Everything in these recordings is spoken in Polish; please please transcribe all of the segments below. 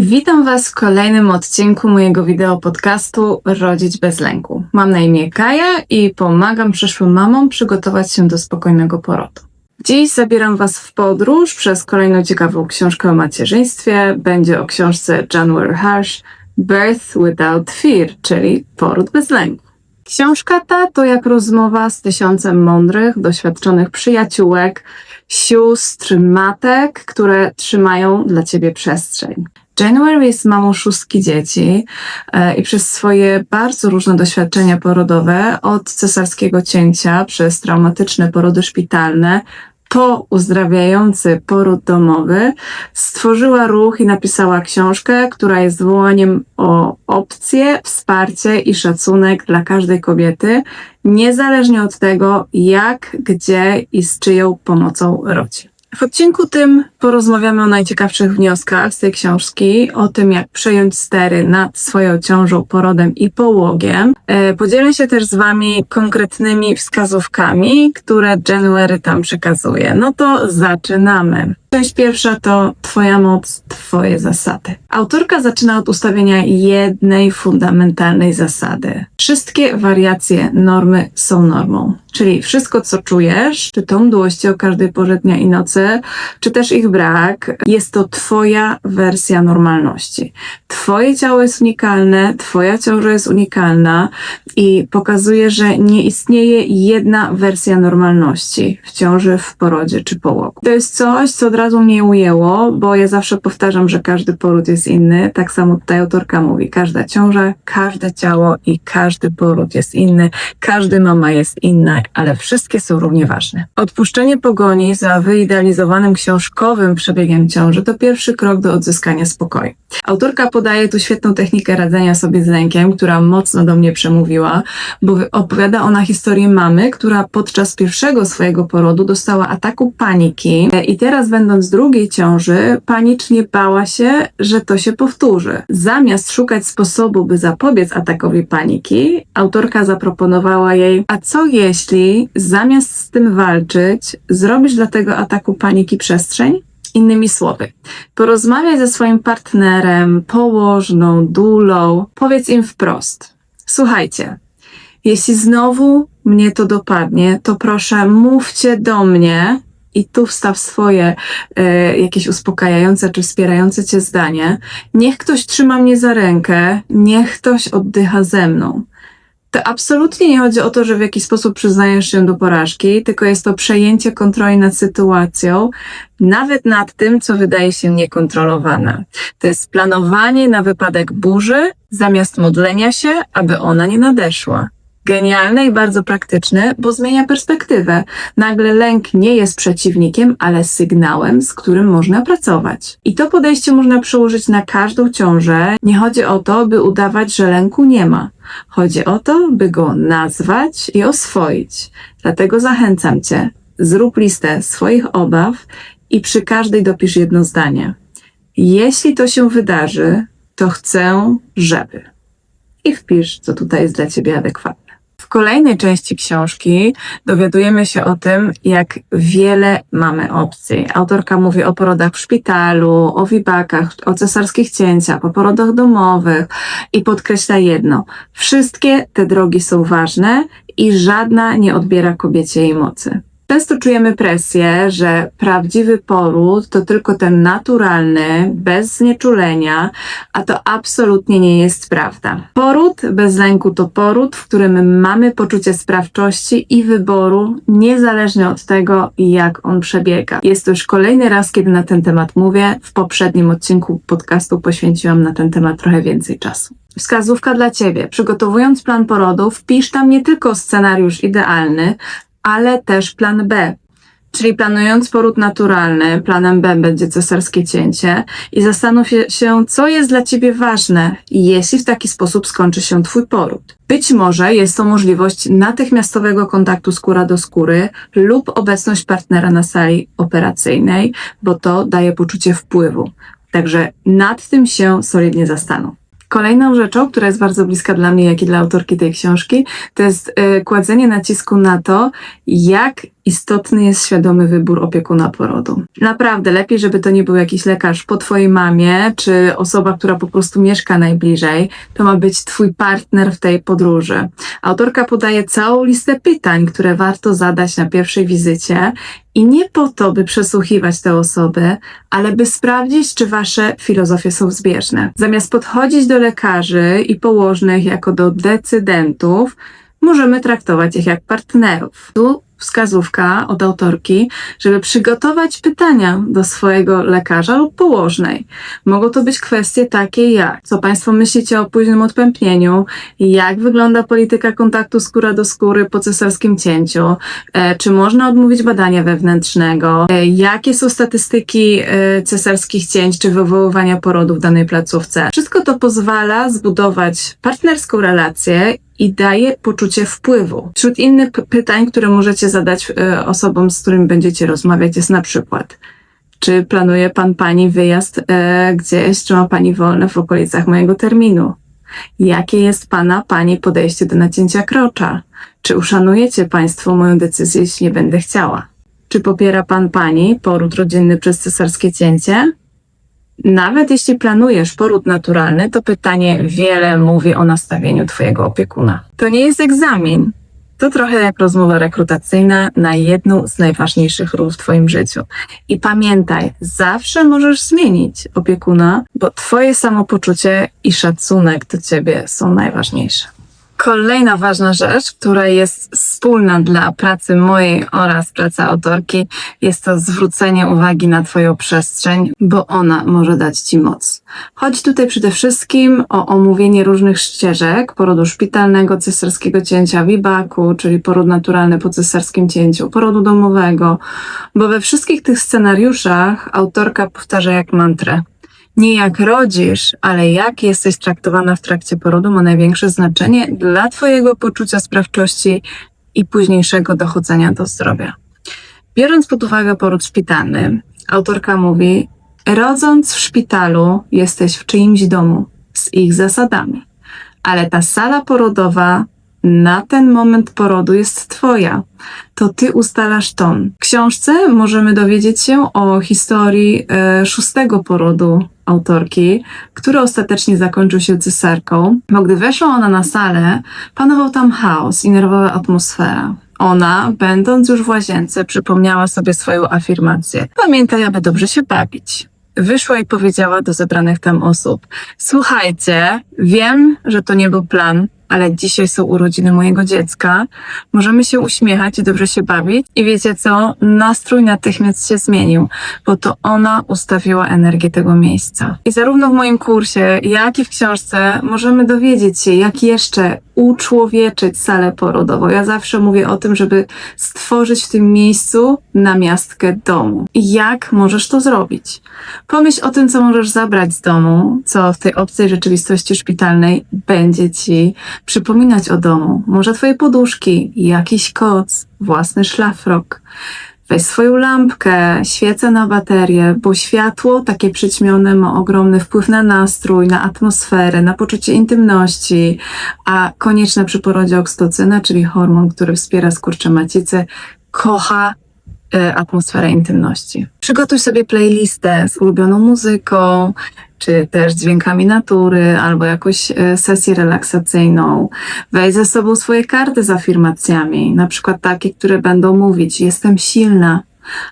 Witam Was w kolejnym odcinku mojego wideo podcastu Rodzić bez lęku. Mam na imię Kaja i pomagam przyszłym mamom przygotować się do spokojnego porodu. Dziś zabieram Was w podróż przez kolejną ciekawą książkę o macierzyństwie. Będzie o książce January Harsh Birth Without Fear, czyli Poród bez lęku. Książka ta to jak rozmowa z tysiącem mądrych, doświadczonych przyjaciółek, sióstr, matek, które trzymają dla Ciebie przestrzeń. January jest mamą szóstki dzieci e, i przez swoje bardzo różne doświadczenia porodowe, od cesarskiego cięcia przez traumatyczne porody szpitalne, po uzdrawiający poród domowy, stworzyła ruch i napisała książkę, która jest wołaniem o opcję, wsparcie i szacunek dla każdej kobiety, niezależnie od tego, jak, gdzie i z czyją pomocą rodzi. W odcinku tym porozmawiamy o najciekawszych wnioskach z tej książki, o tym jak przejąć stery nad swoją ciążą, porodem i połogiem. E, podzielę się też z Wami konkretnymi wskazówkami, które January tam przekazuje. No to zaczynamy. Część pierwsza to Twoja moc, Twoje zasady. Autorka zaczyna od ustawienia jednej fundamentalnej zasady. Wszystkie wariacje normy są normą. Czyli wszystko, co czujesz, czy tą mdłości o każdej porze dnia i nocy, czy też ich brak, jest to Twoja wersja normalności. Twoje ciało jest unikalne, Twoja ciąża jest unikalna i pokazuje, że nie istnieje jedna wersja normalności w ciąży, w porodzie czy połogu. To jest coś, co od razu mnie ujęło, bo ja zawsze powtarzam, że każdy poród jest inny. Tak samo tutaj autorka mówi, każda ciąża, każde ciało i każdy poród jest inny, każdy mama jest inna, ale wszystkie są równie ważne. Odpuszczenie pogoni za wyidealizowanym książkowym przebiegiem ciąży to pierwszy krok do odzyskania spokoju. Autorka podaje tu świetną technikę radzenia sobie z lękiem, która mocno do mnie przemówiła, bo opowiada ona historię mamy, która podczas pierwszego swojego porodu dostała ataku paniki i teraz będąc drugiej ciąży, panicznie bała się, że to się powtórzy. Zamiast szukać sposobu, by zapobiec atakowi paniki, autorka zaproponowała jej, a co jeśli zamiast z tym walczyć, zrobisz dla tego ataku paniki przestrzeń? Innymi słowy, porozmawiaj ze swoim partnerem, położną, dulą, powiedz im wprost. Słuchajcie, jeśli znowu mnie to dopadnie, to proszę mówcie do mnie i tu wstaw swoje e, jakieś uspokajające czy wspierające cię zdanie. Niech ktoś trzyma mnie za rękę, niech ktoś oddycha ze mną. To absolutnie nie chodzi o to, że w jakiś sposób przyznajesz się do porażki, tylko jest to przejęcie kontroli nad sytuacją, nawet nad tym, co wydaje się niekontrolowane. To jest planowanie na wypadek burzy, zamiast modlenia się, aby ona nie nadeszła. Genialne i bardzo praktyczne, bo zmienia perspektywę. Nagle lęk nie jest przeciwnikiem, ale sygnałem, z którym można pracować. I to podejście można przełożyć na każdą ciążę. Nie chodzi o to, by udawać, że lęku nie ma. Chodzi o to, by go nazwać i oswoić. Dlatego zachęcam Cię, zrób listę swoich obaw i przy każdej dopisz jedno zdanie. Jeśli to się wydarzy, to chcę, żeby. I wpisz, co tutaj jest dla Ciebie adekwatne. W kolejnej części książki dowiadujemy się o tym, jak wiele mamy opcji. Autorka mówi o porodach w szpitalu, o wibakach, o cesarskich cięciach, o porodach domowych i podkreśla jedno. Wszystkie te drogi są ważne i żadna nie odbiera kobiecie jej mocy. Często czujemy presję, że prawdziwy poród to tylko ten naturalny, bez znieczulenia, a to absolutnie nie jest prawda. Poród bez lęku to poród, w którym mamy poczucie sprawczości i wyboru, niezależnie od tego, jak on przebiega. Jest to już kolejny raz, kiedy na ten temat mówię. W poprzednim odcinku podcastu poświęciłam na ten temat trochę więcej czasu. Wskazówka dla Ciebie. Przygotowując plan porodu, wpisz tam nie tylko scenariusz idealny, ale też plan B. Czyli planując poród naturalny, planem B będzie cesarskie cięcie i zastanów się, co jest dla Ciebie ważne, jeśli w taki sposób skończy się Twój poród. Być może jest to możliwość natychmiastowego kontaktu skóra do skóry lub obecność partnera na sali operacyjnej, bo to daje poczucie wpływu. Także nad tym się solidnie zastanów. Kolejną rzeczą, która jest bardzo bliska dla mnie, jak i dla autorki tej książki, to jest y, kładzenie nacisku na to, jak istotny jest świadomy wybór opiekuna porodu. Naprawdę, lepiej, żeby to nie był jakiś lekarz po twojej mamie, czy osoba, która po prostu mieszka najbliżej. To ma być twój partner w tej podróży. Autorka podaje całą listę pytań, które warto zadać na pierwszej wizycie i nie po to, by przesłuchiwać te osoby, ale by sprawdzić, czy wasze filozofie są zbieżne. Zamiast podchodzić do lekarzy i położnych jako do decydentów, możemy traktować ich jak partnerów. Tu wskazówka od autorki, żeby przygotować pytania do swojego lekarza lub położnej. Mogą to być kwestie takie jak, co Państwo myślicie o późnym odpępnieniu, jak wygląda polityka kontaktu skóra do skóry po cesarskim cięciu, e, czy można odmówić badania wewnętrznego, e, jakie są statystyki e, cesarskich cięć czy wywoływania porodu w danej placówce. Wszystko to pozwala zbudować partnerską relację i daje poczucie wpływu. Wśród innych pytań, które możecie zadać e, osobom, z którymi będziecie rozmawiać, jest na przykład, czy planuje pan pani wyjazd e, gdzieś, czy ma pani wolne w okolicach mojego terminu? Jakie jest pana pani podejście do nacięcia krocza? Czy uszanujecie państwo moją decyzję, jeśli nie będę chciała? Czy popiera pan pani poród rodzinny przez cesarskie cięcie? Nawet jeśli planujesz poród naturalny, to pytanie wiele mówi o nastawieniu Twojego opiekuna. To nie jest egzamin. To trochę jak rozmowa rekrutacyjna na jedną z najważniejszych ról w Twoim życiu. I pamiętaj, zawsze możesz zmienić opiekuna, bo Twoje samopoczucie i szacunek do Ciebie są najważniejsze. Kolejna ważna rzecz, która jest wspólna dla pracy mojej oraz pracy autorki, jest to zwrócenie uwagi na Twoją przestrzeń, bo ona może dać Ci moc. Chodzi tutaj przede wszystkim o omówienie różnych ścieżek porodu szpitalnego, cesarskiego cięcia wibaku, czyli poród naturalny po cesarskim cięciu, porodu domowego, bo we wszystkich tych scenariuszach autorka powtarza jak mantrę. Nie jak rodzisz, ale jak jesteś traktowana w trakcie porodu ma największe znaczenie dla Twojego poczucia sprawczości i późniejszego dochodzenia do zdrowia. Biorąc pod uwagę poród szpitalny, autorka mówi: Rodząc w szpitalu, jesteś w czyimś domu z ich zasadami, ale ta sala porodowa na ten moment porodu jest Twoja. To Ty ustalasz ton. W książce możemy dowiedzieć się o historii e, szóstego porodu autorki, który ostatecznie zakończył się cesarką, bo gdy weszła ona na salę, panował tam chaos i nerwowa atmosfera. Ona, będąc już w łazience, przypomniała sobie swoją afirmację. Pamiętaj, aby dobrze się bawić. Wyszła i powiedziała do zebranych tam osób: Słuchajcie, wiem, że to nie był plan, ale dzisiaj są urodziny mojego dziecka. Możemy się uśmiechać i dobrze się bawić. I wiecie co? Nastrój natychmiast się zmienił, bo to ona ustawiła energię tego miejsca. I zarówno w moim kursie, jak i w książce możemy dowiedzieć się, jak jeszcze uczłowieczyć salę porodową. Ja zawsze mówię o tym, żeby stworzyć w tym miejscu namiastkę domu. Jak możesz to zrobić? Pomyśl o tym, co możesz zabrać z domu, co w tej obcej rzeczywistości szpitalnej będzie ci przypominać o domu. Może twoje poduszki, jakiś koc, własny szlafrok. Weź swoją lampkę, świecę na baterię, bo światło takie przyćmione ma ogromny wpływ na nastrój, na atmosferę, na poczucie intymności, a konieczna przy porodzie oksytocyna, czyli hormon, który wspiera skurcze macicy, kocha atmosferę intymności. Przygotuj sobie playlistę z ulubioną muzyką, czy też dźwiękami natury, albo jakąś e, sesję relaksacyjną. Weź ze sobą swoje karty z afirmacjami, na przykład takie, które będą mówić: Jestem silna,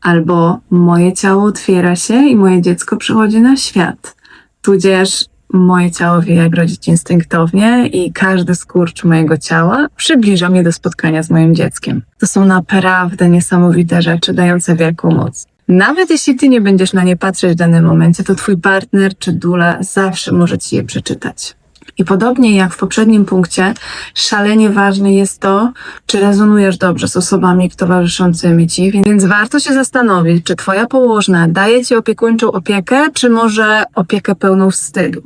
albo moje ciało otwiera się i moje dziecko przychodzi na świat. Tudzież moje ciało wie, jak rodzić instynktownie i każdy skurcz mojego ciała przybliża mnie do spotkania z moim dzieckiem. To są naprawdę niesamowite rzeczy, dające wielką moc. Nawet jeśli ty nie będziesz na nie patrzeć w danym momencie, to twój partner czy dula zawsze może ci je przeczytać. I podobnie jak w poprzednim punkcie, szalenie ważne jest to, czy rezonujesz dobrze z osobami towarzyszącymi ci, więc warto się zastanowić, czy twoja położna daje ci opiekuńczą opiekę, czy może opiekę pełną wstydu.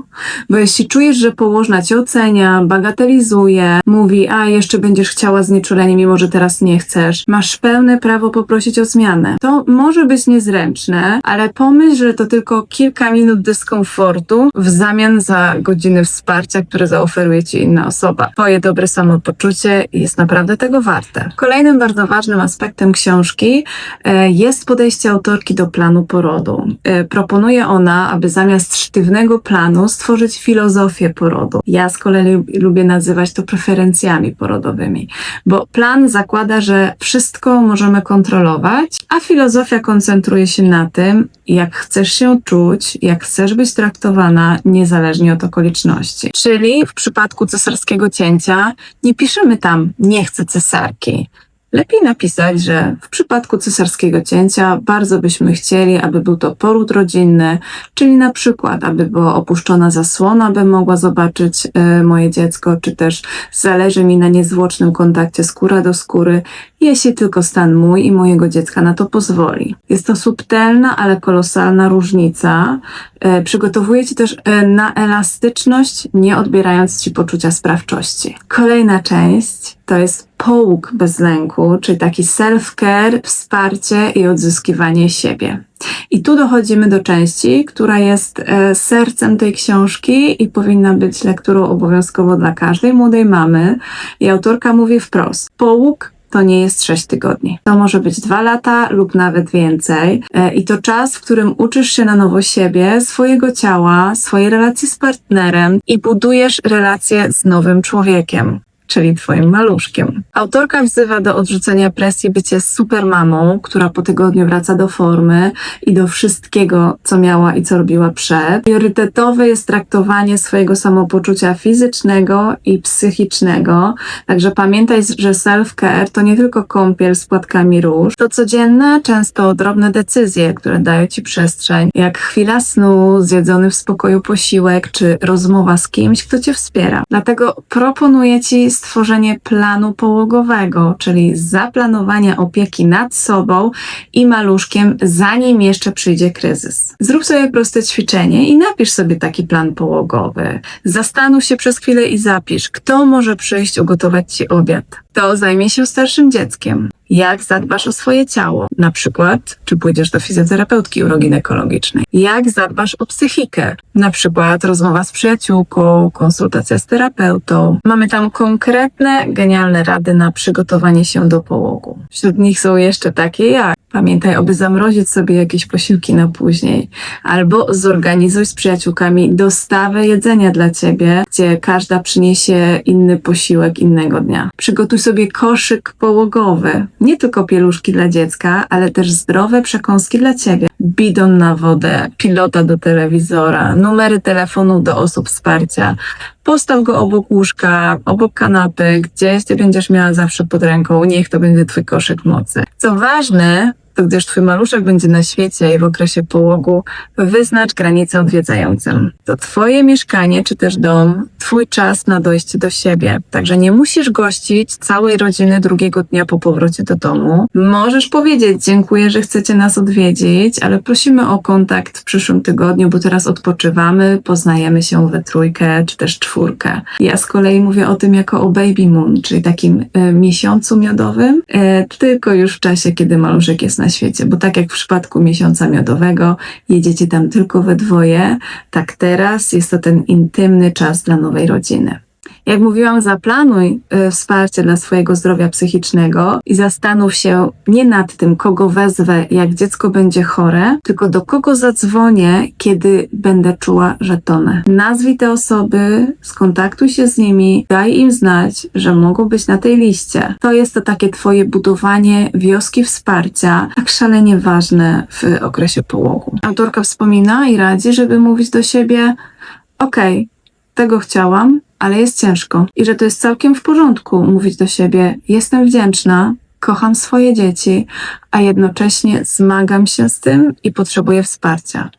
Bo jeśli czujesz, że położna cię ocenia, bagatelizuje, mówi, a jeszcze będziesz chciała znieczulenie, mimo że teraz nie chcesz, masz pełne prawo poprosić o zmianę. To może być niezręczne, ale pomyśl, że to tylko kilka minut dyskomfortu w zamian za godziny wsparcia, które zaoferuje ci inna osoba. Twoje dobre samopoczucie jest naprawdę tego warte. Kolejnym bardzo ważnym aspektem książki e, jest podejście autorki do planu porodu. E, proponuje ona, aby zamiast sztywnego planu stworzyć filozofię porodu. Ja z kolei lubię nazywać to preferencjami porodowymi, bo plan zakłada, że wszystko możemy kontrolować, a filozofia koncentruje się na tym, jak chcesz się czuć, jak chcesz być traktowana, niezależnie od okoliczności. Czyli w przypadku cesarskiego cięcia nie piszemy tam nie chcę cesarki. Lepiej napisać, że w przypadku cesarskiego cięcia bardzo byśmy chcieli, aby był to poród rodzinny, czyli na przykład, aby była opuszczona zasłona, by mogła zobaczyć e, moje dziecko, czy też zależy mi na niezwłocznym kontakcie skóra do skóry, jeśli tylko stan mój i mojego dziecka na to pozwoli. Jest to subtelna, ale kolosalna różnica. E, przygotowuje ci też e, na elastyczność, nie odbierając ci poczucia sprawczości. Kolejna część to jest połóg bez lęku, czyli taki self-care, wsparcie i odzyskiwanie siebie. I tu dochodzimy do części, która jest e, sercem tej książki i powinna być lekturą obowiązkowo dla każdej młodej mamy. I autorka mówi wprost: połóg to nie jest 6 tygodni. To może być 2 lata lub nawet więcej. E, I to czas, w którym uczysz się na nowo siebie, swojego ciała, swojej relacji z partnerem i budujesz relacje z nowym człowiekiem czyli twoim maluszkiem. Autorka wzywa do odrzucenia presji bycie super mamą, która po tygodniu wraca do formy i do wszystkiego, co miała i co robiła przed. Priorytetowe jest traktowanie swojego samopoczucia fizycznego i psychicznego. Także pamiętaj, że self-care to nie tylko kąpiel z płatkami róż, to codzienne, często drobne decyzje, które dają ci przestrzeń, jak chwila snu, zjedzony w spokoju posiłek, czy rozmowa z kimś, kto cię wspiera. Dlatego proponuję ci stworzenie planu połogowego, czyli zaplanowania opieki nad sobą i maluszkiem, zanim jeszcze przyjdzie kryzys. Zrób sobie proste ćwiczenie i napisz sobie taki plan połogowy. Zastanów się przez chwilę i zapisz, kto może przyjść ugotować ci obiad. To zajmie się starszym dzieckiem jak zadbasz o swoje ciało. Na przykład, czy pójdziesz do fizjoterapeutki uroginekologicznej. Jak zadbasz o psychikę. Na przykład rozmowa z przyjaciółką, konsultacja z terapeutą. Mamy tam konkretne, genialne rady na przygotowanie się do połogu. Wśród nich są jeszcze takie jak Pamiętaj, aby zamrozić sobie jakieś posiłki na później, albo zorganizuj z przyjaciółkami dostawę jedzenia dla ciebie, gdzie każda przyniesie inny posiłek innego dnia. Przygotuj sobie koszyk połogowy, nie tylko pieluszki dla dziecka, ale też zdrowe przekąski dla ciebie. Bidon na wodę, pilota do telewizora, numery telefonu do osób wsparcia. Postaw go obok łóżka, obok kanapy, gdzieś ty będziesz miała zawsze pod ręką. Niech to będzie twój koszyk mocy. Co ważne, gdyż twój maluszek będzie na świecie i w okresie połogu, wyznacz granice odwiedzającym. To twoje mieszkanie czy też dom, twój czas na dojście do siebie. Także nie musisz gościć całej rodziny drugiego dnia po powrocie do domu. Możesz powiedzieć, dziękuję, że chcecie nas odwiedzić, ale prosimy o kontakt w przyszłym tygodniu, bo teraz odpoczywamy, poznajemy się we trójkę czy też czwórkę. Ja z kolei mówię o tym jako o baby moon, czyli takim y, miesiącu miodowym, y, tylko już w czasie, kiedy maluszek jest na świecie, bo tak jak w przypadku miesiąca miodowego, jedziecie tam tylko we dwoje, tak teraz jest to ten intymny czas dla nowej rodziny. Jak mówiłam, zaplanuj y, wsparcie dla swojego zdrowia psychicznego i zastanów się nie nad tym, kogo wezwę, jak dziecko będzie chore, tylko do kogo zadzwonię, kiedy będę czuła, że tonę. Nazwij te osoby, skontaktuj się z nimi, daj im znać, że mogą być na tej liście. To jest to takie Twoje budowanie wioski wsparcia, tak szalenie ważne w okresie połogu. Autorka wspomina i radzi, żeby mówić do siebie: okay, tego chciałam, ale jest ciężko i że to jest całkiem w porządku mówić do siebie: Jestem wdzięczna, kocham swoje dzieci, a jednocześnie zmagam się z tym i potrzebuję wsparcia.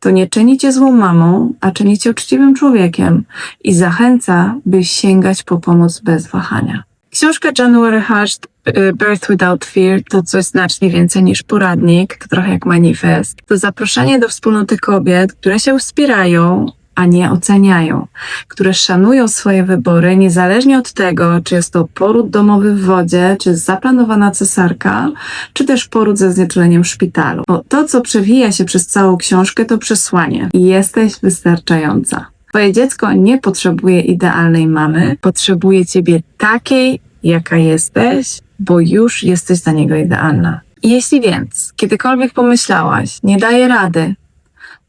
To nie czyni cię złą mamą, a czyni cię uczciwym człowiekiem i zachęca, by sięgać po pomoc bez wahania. Książka January Hushed y, Birth Without Fear to coś znacznie więcej niż poradnik, trochę jak manifest. To zaproszenie do wspólnoty kobiet, które się wspierają, a nie oceniają, które szanują swoje wybory, niezależnie od tego, czy jest to poród domowy w wodzie, czy zaplanowana cesarka, czy też poród ze znieczuleniem w szpitalu. Bo to, co przewija się przez całą książkę, to przesłanie. Jesteś wystarczająca. Twoje dziecko nie potrzebuje idealnej mamy, potrzebuje ciebie takiej, jaka jesteś, bo już jesteś dla niego idealna. Jeśli więc kiedykolwiek pomyślałaś, nie daję rady,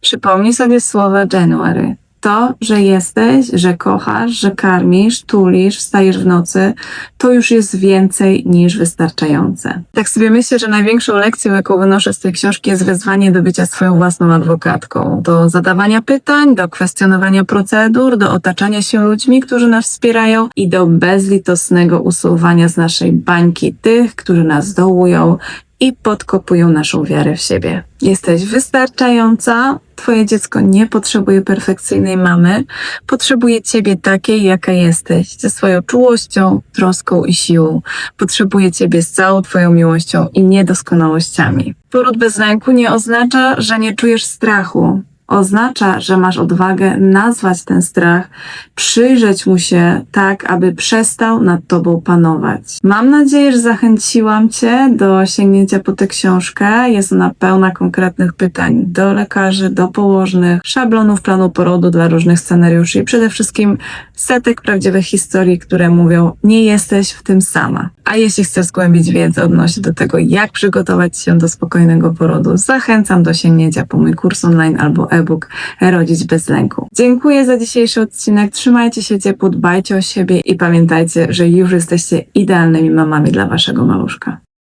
przypomnij sobie słowa January. To, że jesteś, że kochasz, że karmisz, tulisz, wstajesz w nocy, to już jest więcej niż wystarczające. Tak sobie myślę, że największą lekcją, jaką wynoszę z tej książki, jest wezwanie do bycia swoją własną adwokatką, do zadawania pytań, do kwestionowania procedur, do otaczania się ludźmi, którzy nas wspierają i do bezlitosnego usuwania z naszej bańki tych, którzy nas dołują i podkopują naszą wiarę w siebie. Jesteś wystarczająca, twoje dziecko nie potrzebuje perfekcyjnej mamy, potrzebuje ciebie takiej, jaka jesteś, ze swoją czułością, troską i siłą. Potrzebuje ciebie z całą twoją miłością i niedoskonałościami. Poród bez lęku nie oznacza, że nie czujesz strachu. Oznacza, że masz odwagę nazwać ten strach, przyjrzeć mu się tak, aby przestał nad tobą panować. Mam nadzieję, że zachęciłam Cię do sięgnięcia po tę książkę. Jest ona pełna konkretnych pytań do lekarzy, do położnych, szablonów planu porodu dla różnych scenariuszy i przede wszystkim setek prawdziwych historii, które mówią, nie jesteś w tym sama. A jeśli chcesz zgłębić wiedzę odnośnie do tego, jak przygotować się do spokojnego porodu, zachęcam do sięgnięcia po mój kurs online albo e-book Rodzić bez lęku. Dziękuję za dzisiejszy odcinek. Trzymajcie się ciepło, dbajcie o siebie i pamiętajcie, że już jesteście idealnymi mamami dla waszego maluszka.